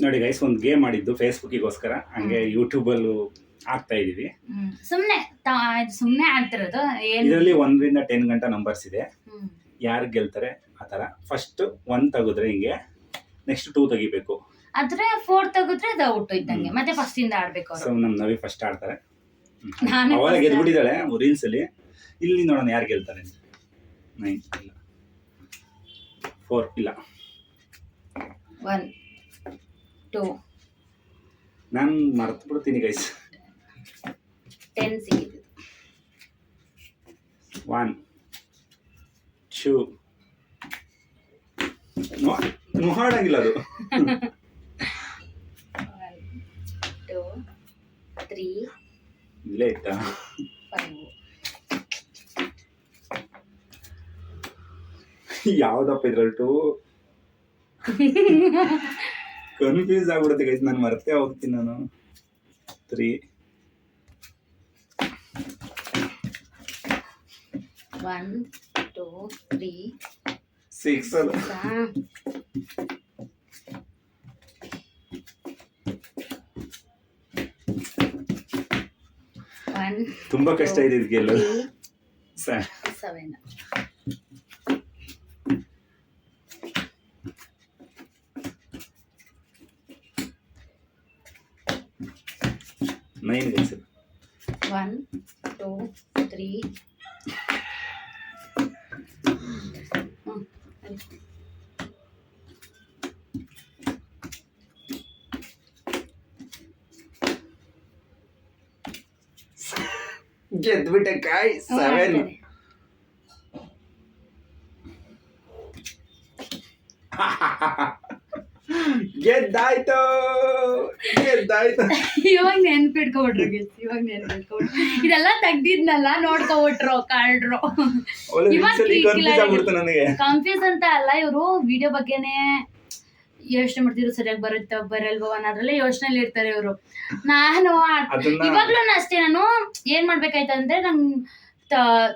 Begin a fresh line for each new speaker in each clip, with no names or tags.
ನೋಡಿ ಗೈಸ್ ಒಂದು ಗೇಮ್ ಮಾಡಿದ್ದು ಫೇಸ್ಬುಕ್ಕಿಗೋಸ್ಕರ ಹಂಗೆ ಯೂಟ್ಯೂಬಲ್ಲೂ ಆಗ್ತಾ ಇದೀವಿ
ಸುಮ್ಮನೆ ಸುಮ್ನೆ ತಾ- ಸುಮ್ನೆ ಆಗ್ತಿರೋದು ಏನ್?
ಇದರಲ್ಲಿ ಒಂದರಿಂದ ಟೆನ್ ಗಂಟೆ ನಂಬರ್ಸ್ ಇದೆ.
ಹ್ಮ್.
ಯಾರು ಗೆಲ್ತಾರೆ ಆ ಥರ. ಫಸ್ಟ್ ಒನ್ ತೆಗೆದ್ರೆ ಹಿಂಗೆ ನೆಕ್ಸ್ಟ್ ಟೂ ತೆಗಿಬೇಕು.
ಆದ್ರೆ ಫೋರ್ ತೆಗೆದ್ರೆ ಅದು ಔಟ್ ಇದ್ದಂಗೆ.
ಹ್ಮ್.
ಮತ್ತೆ ಫಸ್ಟ್ ಇಂದ ಆಡ್ಬೇಕು
ಸೊ
ಅವ್ರು
ನಮ್ಮ ನವಿ ಫಸ್ಟ್ ಆಡ್ತಾರೆ.
ನಾನು first
ಗೆದ್ಬಿಟ್ಟಿದ್ದಾಳೆ ರೀಲ್ಸ್ ಅಲ್ಲಿ. ಇಲ್ಲಿ ನೋಡೋಣ ಯಾರು ಗೆಲ್ತಾರೆ. ನೈನ್ ಇಲ್ಲ. ಫೋರ್ ಇಲ್ಲ.
ಒನ್ ಟೂ
ನಾನು ಮರ್ತು ಬಿಡ್ತೀನಿ ಗೈಸ್
ಟೆನ್ ಸಿಗಿದೆ.
ಒನ್ ಶೂ ನೋಡಂಗಿಲ್ಲ ಅದು.
ಟೂ ತ್ರೀ
ಇಲ್ಲೇ ಇತ್ತಾ? ಯಾವ್ದಪ್ಪ ಇದ್ರಲ್ಲಿ ಟೂ ಕನ್ಫ್ಯೂಸ್ ಆಗ್ಬಿಡುತ್ತೆ ಗೈಸ್ ನಾನು ಮರ್ತೇ ಹೋಗ್ತೀನಿ ನಾನು three
one two three
six ಅದು
ಒನ್
ತುಂಬಾ ಕಷ್ಟ ಇದೆ ಇದು ಗೆಲ್ಲೋದು ಸ-
seven
nine guys
one two three
ಗೆದ್ಬಿಟ್ಟೆ ಕಾಯ್ ಸೆವೆನ್ ಗೆದ್ದಾಯ್ತು. ಗೆದ್ದಾಯ್ತು.
ಇವಾಗ ನೆನ್ಪಿಟ್ಕೊಬಿಟ್ರು ಗೆಲ್ಸ್ ಇವಾಗ ನೆನ್ಪಿಟ್ಕೊಬಿಟ್ರು. ಇದೆಲ್ಲ ತೆಗ್ದಿದ್ನಲ್ಲ ನೋಡ್ಕೊಬಿಟ್ರು ಈ
ಕನ್ಫ್ಯೂಸ್
ಅಂತ ಅಲ್ಲ ಇವರು ವಿಡಿಯೋ ಬಗ್ಗೆನೇ ಯೋಚನೆ ಮಾಡ್ತಿದ್ರು ಸರಿಯಾಗಿ ಬರುತ್ತೆ ಬರಲ್ವೋ ಅನ್ನೋದ್ರಲ್ಲೇ ಯೋಚನೆಲಿ ಇರ್ತಾರೆ ಇವರು. ನಾನು ಇವಾಗ್ಲೂ ಅಷ್ಟೇ ನಾನು ಏನ್ ಮಾಡ್ಬೇಕಾಯ್ತಂದ್ರೆ ನಂಗ್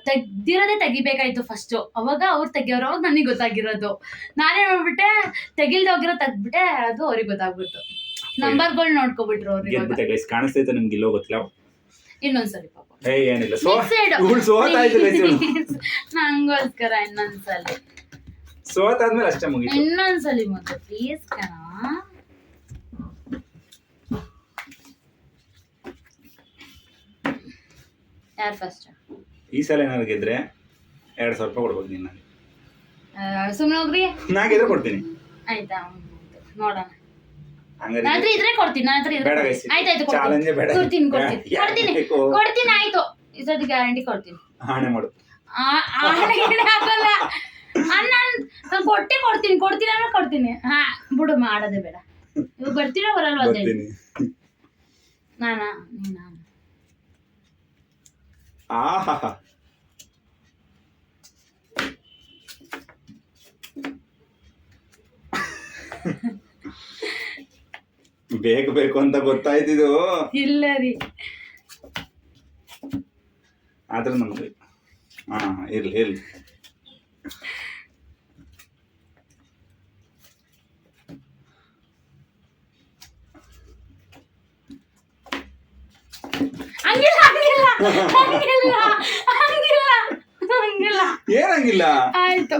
ತೆಗ್ದಿರೋದೇ ತೆಗಿಬೇಕಾಯ್ತು ಫಸ್ಟ್ ಅವಾಗ ಅವ್ರು ತೆಗಿಯೋರು ಅವಾಗ ನನಗೆ ಗೊತ್ತಾಗಿರೋದು. ನಾನೇ ನೋಡ್ಬಿಟ್ಟೆ ತೆಗಿಲ್ದ ಹೋಗಿರೋ ತೆಗ್ದ್ಬಿಟ್ಟೆ ಅದು ಅವ್ರಿಗೆ ಗೊತ್ತಾಗ್ಬಿಡ್ತು. ನಂಬರ್ಗಳು ನೋಡ್ಕೊಬಿಟ್ರು ಅವ್ರು ಇವಾಗ.
ಕಾಣಿಸ್ತೈತೆ ನಿಮ್ಗೆ ಇಲ್ಲೋ ಗೊತ್ತಿಲ್ಲ?
ಇನ್ನೊಂದ್ಸರಿ ಪಾಪ.
ಏನಿಲ್ಲ.
ನಂಗೋಸ್ಕರ ಇನ್ನೊಂದ್ಸಲಿ.
ಸೋತಾದ್ಮೇಲೆ ಅಷ್ಟೇ ಮುಗಿತು.
ಇನ್ನೊಂದ್ಸಲಿ ಮತ್ತೆ ಪ್ಲೀಸ್ ಕಣ. ಯಾರು ಫಸ್ಟ್
ಈ ಸಲ ಏನಾದ್ರು ಗೆದ್ರೆ ಎರಡ್ ಸಾವಿರ ರೂಪಾಯಿ ಕೊಡ್ಬೋದು ನಿನ್ನ ನನಗೆ.
ಸುಮ್ಮನೆ ಹೋಗ್ರಿ.
ನಾ ಗೆದ್ರೆ ಕೊಡ್ತೀನಿ.
ಆಯ್ತಾ? ನೋಡೋಣ.
ಹಂಗಾರೆ
ಇದ್ರೆ ಕೊಡ್ತೀನಿ ಇದ್ರೆ
ಬೇಡ
ಕೊಡ್ತೀನಿ.
Challenge ಬೇಡ.
ಕೊಡ್ತೀನಿ ಕೊಡ್ತೀನಿ.
ಯಾ-
ಕೊಡ್ತೀನಿ.
ಯಾಕೆ?
ಕೊಡ್ತೀನಿ ಆಯ್ತು. ಈ ಸತಿ ಗ್ಯಾರಂಟಿ ಕೊಡ್ತೀನಿ.
ಮಾಡು.
ಆ- ಆಣೆ ಗಿಣೆ ಹಾಕಲ್ಲ. ಅಣ್ಣ ನಾನು ಕೊಟ್ಟೆ ಕೊಡ್ತೀನಿ. ಕೊಡ್ತೀನಿ ಅಂದ್ರೆ ಕೊಡ್ತೀನಿ. ಹಾ ಬಿಡು ಮಾಡೋದೇ ಬೇಡ. ಇವಾಗ ಬರ್ತೀರಾ? ಬರಲ್ವಾ ಅಂತ ಹೇಳಿ
ಬರ್ತೀನಿ.
ನಾನಾ? ನೀನಾ?
ಆಹಾ ಬೇಕು ಬೇಕು ಅಂತ ಗೊತ್ತಾಯ್ತಿದು.
ಇಲ್ಲ ರೀ.
ಆದ್ರೆ ನಮ್ಗೆ. ಹಾ ಇರ್ಲಿ ಇರ್ಲಿ.
ಹಂಗಿಲ್ಲ ಹಂಗಿಲ್ಲ ಹಂಗಿಲ್ಲ ಹಂಗಿಲ್ಲ. ಹಂಗಿಲ್ಲ
ಏನಂಗಿಲ್ಲ?
ಆಯ್ತು.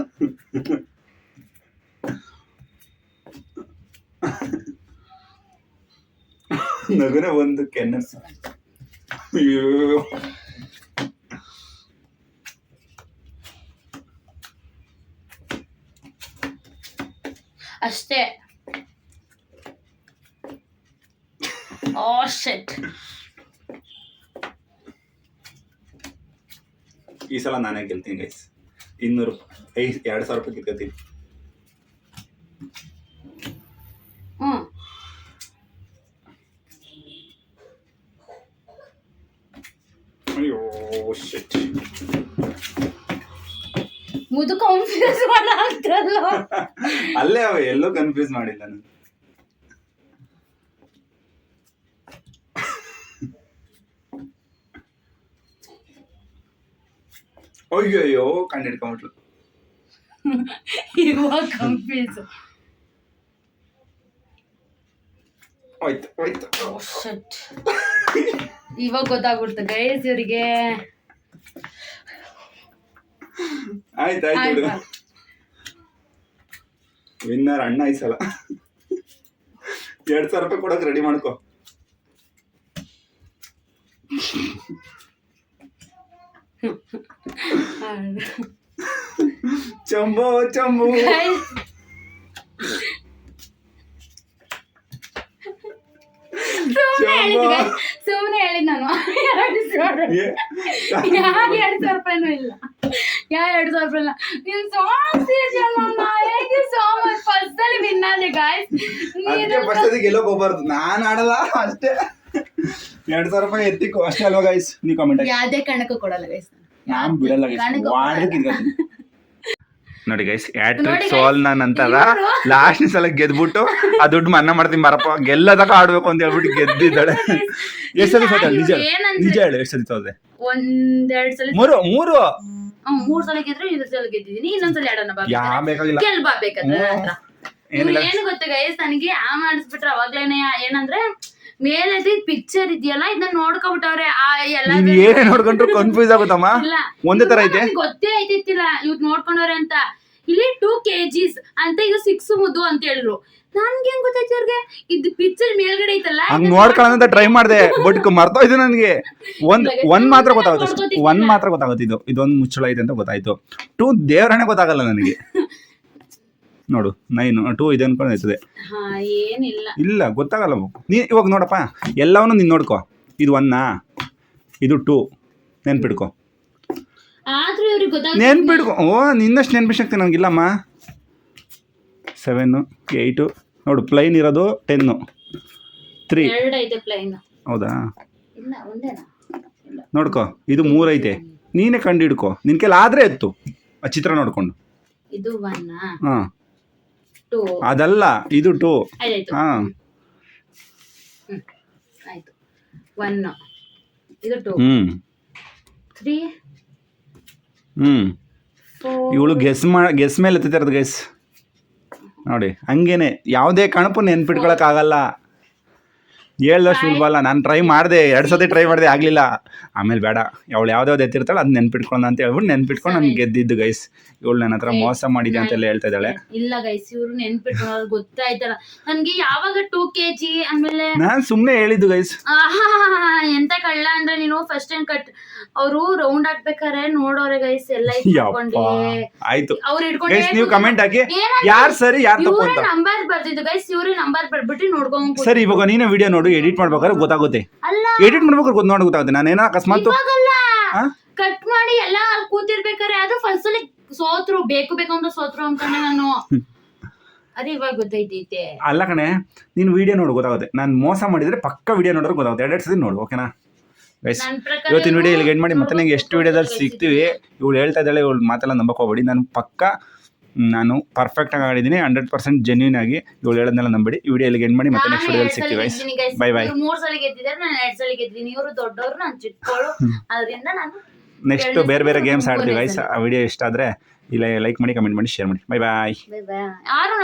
ನಗುನ ಒಂದು ಕೆನ್ನ ಅಯ್ಯೋ.
ಅಷ್ಟೇ. ಓ ಶೆಟ್
ಈ ಸಲ ನಾನೇ ಗೆಲ್ತೀನಿ ಗೈಸ್ ಇನ್ನೂರು ಐ ಎರಡು ಸಾವಿರ ರೂಪಾಯಿ ಕಿತ್ಕೋತೀನಿ ಅಯ್ಯೋ ಶಿಟ್
ಮುದು ಕನ್ಫ್ಯೂಸ್ ಮಾಡಾಗ್ತಲ್ಲ
ಅಲ್ಲೇ ಅವ ಎಲ್ಲೂ ಕನ್ಫ್ಯೂಸ್ ಮಾಡಿಲ್ಲ ನಾನು. ಅಯ್ಯೋ ಕಣ್ಣು ಹಿಡ್ಕೊಂಬಿಟ್ಲು
ಇವಾಗ ಕನ್ಫ್ಯೂಸ್
ಹೋಯ್ತು ಹೋಯ್ತು
Oh. ಇವಾಗ ಗೊತ್ತಾಗ್ಬಿಡ್ತು ಗೈಸ್ ಇವರಿಗೆ.
ಆಯ್ತು ಆಯ್ತು ವಿನ್ನರ್ ಅಣ್ಣ ಈ ಸಲ. ಎರಡ್ ಸಾವಿರ ರೂಪಾಯಿ ಕೊಡಕ್ ರೆಡಿ ಮಾಡ್ಕೋ. ಚಂಬೋ ಚಂಬು
ಸುಮ್ಮನೆ ಹೇಳಿದ್ guys. ಸುಮ್ನೆ ಹೇಳಿದ್ ನಾನು ಎರಡು ಸಾವಿರ
ಏ,
ಯಾರು ಎರಡು ಸಾವಿರ ರೂಪಾಯಿನೂ ಇಲ್ಲ ಯಾರು ಎರಡು ಸಾವಿರ ರೂಪಾಯಿ ಇಲ್ಲ ನೀನ್ ಸಾಂಗ್ಸ್ ಹೇಗೆ ಸಾಂಗ್ ಫಸ್ಟ್ ಅಲ್ಲಿ ವಿನ್ ಆದೆ ಗಾಯ್ಸ್
ಅದಕ್ಕೆ ಫಸ್ಟ್ ಅದಕ್ಕೆ ಗೆಲ್ಲೋಕ್ ಹೋಗ್ಬಾರ್ದು ನಾನ್ ಆಡಲ್ಲ ಅಷ್ಟೇ ಎರಡ್ ಸಾವಿರ ರೂಪಾಯಿ ಎತ್ತಿಕೋ ಅಷ್ಟೇ ಅಲ್ವಾ ಗೈಸ್ ನೀ ಕಾಮೆಂಟ್
ಯಾವುದೇ ಕಾರಣಕ್ಕೂ ಕೊಡಲ್ಲ ಗೈಸ್
ನಾನು ಬಿಡಲ್ಲ ಗೈಸ್ ನೋಡಿ ಗೈಸ್ ಹ್ಯಾಟ್ರಿಕ್
guys,
ಸೋಲ್ ನಂತರ
ಇವ್ರು-
ಲಾಸ್ಟ್ ಸಲ ಗೆದ್ಬಿಟ್ಟು ಆ ದುಡ್ಡು ಮನ್ನ ಮಾಡ್ತೀನಿ ಬರಪ್ಪ ಗೆಲ್ಲದಾಗ ಆಡ್ಬೇಕು ಅಂತ ಹೇಳ್ಬಿಟ್ಟು ಗೆದ್ದಿದ್ದಾಳೆ. ಎಷ್ಟು ಸಲ ಸೋತಾಳೆ ನಿಜ ನಿಜ ಹೇಳು ಎಷ್ಟು ಸಲ ಸೋತೆ?
ಒಂದೆರಡು ಸಲ
ಮೂರು ಮೂರು.
ಮೂರು ಸಲ ಗೆದ್ರೆ ಇದ್ರ ಸಲ ಗೆದ್ದಿದ್ದೀನಿ ಇನ್ನೊಂದ್ಸಲ ಆಡೋಣ ಬಾ
ಯಾ ಬೇಕಾಗಿಲ್ಲ.
ಗೆಲ್ ಬಾ ಬೇಕಾದ್ರೆ ಏನು ಗೊತ್ತಾ ಗೈಸ್ ನನಗೆ ಆ ಮಾಡಿಸ್ಬಿಟ್ರೆ ಅವಾಗ್ಲೇನೆ ಏನಂದ್ರೆ ಮೇಲೆ ಪಿಕ್ಚರ್ ಇದೆಯಲ್ಲ? ಇದನ್ನ ನೋಡ್ಕೊಬಿಟ್ಟವ್ರೆ. ಆ ಎಲ್ಲ
ನೀನ್ ಏನೇ ನೋಡ್ಕೊಂಡ್ರು ಕನ್ಫ್ಯೂಸ್ ಆಗುತ್ತಮ್ಮ?
ಇಲ್ಲ.
ಒಂದೇ ತರ ಐತೆ?
ನನ್ಗ್ ಗೊತ್ತೇ ಐತಿತ್ತಿಲ್ಲ. ಇವ್ ನೋಡ್ಕೊಂಡವ್ರೆ ಅಂತ. ಇಲ್ಲಿ ಟೂ ಕೆಜಿಸ್ ಅಂತ ಇದು ಸಿಕ್ಸ್ ಮುದ್ದು ಅಂತ ಹೇಳಿದ್ರು. ನನ್ಗೆ ಹೆಂಗ್ ಗೊತ್ತಾಯ್ತು ಅವ್ರಿಗೆ ಇದ್ ಪಿಕ್ಚರ್ ಮೇಲ್ಗಡೆ ಐತಲ್ಲ?
ಹಂಗ್ ಅಂತ ಟ್ರೈ ಮಾಡಿದೆ. ಬಟ್ ಇದು ನನಗೆ. ಒಂದ್ ಒಂದ್ ಮಾತ್ರ ಗೊತ್ತಾಗುತ್ತೆ. ಅಷ್ಟೇ ಒಂದ್ ಮಾತ್ರ ಗೊತ್ತಾಗುತ್ತೆ ಇದು. ಇದೊಂದು ಮುಚ್ಚಳ ಐತೆ ಅಂತ ಗೊತ್ತಾಯ್ತು. ಟೂ ದೇವರನೇ ಗೊತ್ತಾಗಲ್ಲ ನನಗೆ. ನೋಡು ನೈನ್ ಟೂ ಇದೆ ಅನ್ಕೊಂಡು ಆಯ್ತದೆ.
ಹಾ ಏನಿಲ್ಲ.
ಇಲ್ಲ ಗೊತ್ತಾಗಲ್ಲ ನೀ ಇವಾಗ ನೋಡಪ್ಪ ಎಲ್ಲವನ್ನು ನೀನು ನೋಡ್ಕೊ. ಇದು ಒನ್ನಾ ಇದು ಟೂ ನೆನ್ಪಿಡ್ಕೊ.
ಆದ್ರೂ ಇವ್ರಿಗೆ ಗೊತ್ತಾಗ
ನೆನ್ಪಿಡ್ಕೊ. ಓ ನಿನ್ನಷ್ಟು ನೆನ್ಪಿಸಕ್ತಿ ನನಗಿಲ್ಲಮ್ಮ ಸೆವೆನ್ನು ಏಯ್ಟು ನೋಡು ಪ್ಲೈನ್ ಇರೋದು ಟೆನ್ನು ತ್ರೀ
ಎರಡ್ ಐತೆ ಪ್ಲೈನ್
ಹೌದಾ?
ಇಲ್ಲ ಒಂದೇನಾ? ಇಲ್ಲ.
ನೋಡ್ಕೊ ಇದು ಮೂರೈತೆ ನೀನೇ ಕಂಡು ಹಿಡ್ಕೊ. ನಿನ್ ಕೈಲಿ ಆದ್ರೆ ಎತ್ತು. ಆ ಚಿತ್ರ ನೋಡ್ಕೊಂಡು.
ಇದು
ಹಾಂ.
ಟೂ.
ಅದಲ್ಲ ಇದು ಟೂ.
ಆಯ್ತಾಯ್ತು.
ಹಾಂ.
ಆಯ್ತು. ಒನ್. ಇದು ಟೂ.
ಹ್ಞೂ
ತ್ರೀ.
ಹ್ಞೂ ಇವಳು ಗೆಸ್ ಮಾ ಗೆಸ್ ಮೇಲೆ ಎತ್ತಿರೋದು ಗೆಸ್ ನೋಡಿ ಹಂಗೇನೆ ಯಾವುದೇ ಕಣಪು ನೆನ್ಪಿಟ್ಕೊಳಕ್ಕಾಗಲ್ಲ. ಹೇಳ್ದಷ್ಟು ಸುಲಭ ಅಲ್ಲ. ನಾನು ಟ್ರೈ ಮಾಡಿದೆ. ಎರಡು ಸತಿ ಟ್ರೈ ಮಾಡಿದೆ ಆಗಲಿಲ್ಲ. ಆಮೇಲೆ ಬೇಡ. ಅವಳು ಯಾವ್ದಾವ್ದು ಎತ್ತಿರ್ತಾಳೆ ಅದು ನೆನ್ಪಿಟ್ಕೊಂಡು ಅಂತ ಹೇಳ್ಬಿಟ್ಟು ನೆನ್ಪಿಟ್ಕೊಂಡು ನಾನು ಗೆದ್ದಿದ್ದು ಗೈಸ್ ಇವಳು ನನ್ನ ಹತ್ರ ಮೋಸ ಮಾಡಿದೆ ಅಂತೆಲ್ಲ ಹೇಳ್ತಾ ಇದ್ದಾಳೆ.
ಇಲ್ಲ ಗೈಸ್ ಇವ್ರು ನೆನ್ಪಿಟ್ಕೊಳ್ಳೋದು ಗೊತ್ತಾಯ್ತಲ್ಲ. ನನ್ಗೆ ಯಾವಾಗ ಟೂ ಕೆ ಜಿ ಆಮೇಲೆ
ನಾನು ಸುಮ್ಮನೆ ಹೇಳಿದ್ದು ಗೈಸ್
ಎಂತ ಕಳ್ಳ ಅಂದ್ರೆ ನೀನು ಫಸ್ಟ್ ಟೈಮ್ ಕಟ್ ಅವರು ರೌಂಡ್ ಹಾಕ್ಬೇಕಾರೆ ನೋಡೋರೆ ಗೈಸ್ ಎಲ್ಲ
ಆಯ್ತು.
ಅವ್ರು
ಗೈಸ್ ನೀವು ಕಮೆಂಟ್ ಹಾಕಿ. ಯಾರು ಸರಿ ಯಾರು ತಪ್ಪು ಅಂತ.
ನಂಬರ್ ಬರ್ತಿದ್ದು ಗೈಸ್ ಇವ್ರ ನಂಬರ್ ಬರ್ಬಿಟ್ಟು ನೋಡ್ಕೊಂಡು
ಸರಿ ಇವಾಗ ನೀನೇ ವಿಡಿಯೋ ನೋಡು. ಎಡಿಟ್ ಮಾಡ್ಬೇಕಾದ್ರೆ ಗೊತ್ತಾಗುತ್ತೆ. ಎಡಿಟ್ ಮಾಡ್ಬೇಕಾದ್ರೆ ಗೊತ್ತು ನೋಡಿ ಗೊತ್ತಾಗುತ್ತೆ. ನಾನೇನೋ ಅಕಸ್ಮಾತ್ ಆ?
ಕಟ್ ಮಾಡಿ ಎಲ್ಲ ಕೂತಿರ್ಬೇಕಾದ್ರೆ ಅದು ಫಸ್ಟ್ ಸೋತ್ರು ಬೇಕು ಬೇಕು ಅಂತ ಸೋತ್ರು ಅನ್ಕೊಂಡೆ ನಾನು. ಅದೇ ಇವಾಗ ಗೊತ್ತೈತೈತೆ
ಅಲ್ಲ ಕಣೆ ನೀನು ವಿಡಿಯೋ ನೋಡು ಗೊತ್ತಾಗುತ್ತೆ. ನಾನು ಮೋಸ ಮಾಡಿದ್ರೆ ಪಕ್ಕ ವಿಡಿಯೋ ನೋಡಿದ್ರೆ ಗೊತ್ತಾಗುತ್ತೆ. ಎರಡು ಸತಿ ನೋಡು ಓಕೆನಾ ಗೈಸ್
ನನ್ ಪ್ರಕಾರ
ಇವತ್ತಿನ ವಿಡಿಯೋ ಇಲ್ಲಿಗೆ ಎಂಡ್ ಮಾಡಿ ಮತ್ತೆ ನಂಗೆ ಎಷ್ಟು ವಿಡಿಯೋದಲ್ಲಿ ಸಿಗ್ತೀವಿ. ಇವಳು ಹೇಳ್ತಾ ಇದ್ದಾಳೆ ಇವಳು ಮಾತೆಲ್ಲ ನಂಬಕ್ ಹೋಗ್ಬೇಡಿ. ನಾನು ಪಕ್ಕ ನಾನು ಪರ್ಫೆಕ್ಟ್ ಆಗಿ ಆಡಿದ್ದೀನಿ ಹಂಡ್ರೆಡ್ ಪರ್ಸೆಂಟ್ ಜೆನ್ಯೂನ್ ಆಗಿ ಇವಳು ಹೇಳೋದನ್ನೆಲ್ಲ ನಂಬಿಡಿ. ಈ ವಿಡಿಯೋ ಇಲ್ಲಿಗೆ ಎಂಡ್ ಮಾಡಿ ಮತ್ತೆ ನೆಕ್ಸ್ಟ್ ವಿಡಿಯೋದಲ್ಲಿ ಸಿಗ್ತೀವಿ ಗೈಸ್ ಬೈ ಬೈ
ಮೂರು ಸಲ ಗೆದ್ದಿದ್ದಾರೆ ನಾನು ಎರಡು ಸಲ ಗೆದ್ದಿದ್ದೀನಿ ಇವರು ದೊಡ್ಡವರು ನಾನು ಚಿಕ್ಕವಳು. ಅದರಿಂದ ನಾನು
ನೆಕ್ಸ್ಟ್ ಬೇರೆ ಬೇರೆ ಗೇಮ್ಸ್ ಆಡ್ತೀವಿ ಗೈಸ್ ಆ ವಿಡಿಯೋ ಇಷ್ಟ ಆದರೆ ಇಲ್ಲ ಲೈಕ್ ಮಾಡಿ ಕಮೆಂಟ್ ಮಾಡಿ ಶೇರ್ ಮಾಡಿ. ಬೈ ಬಾಯ್
ಯಾರು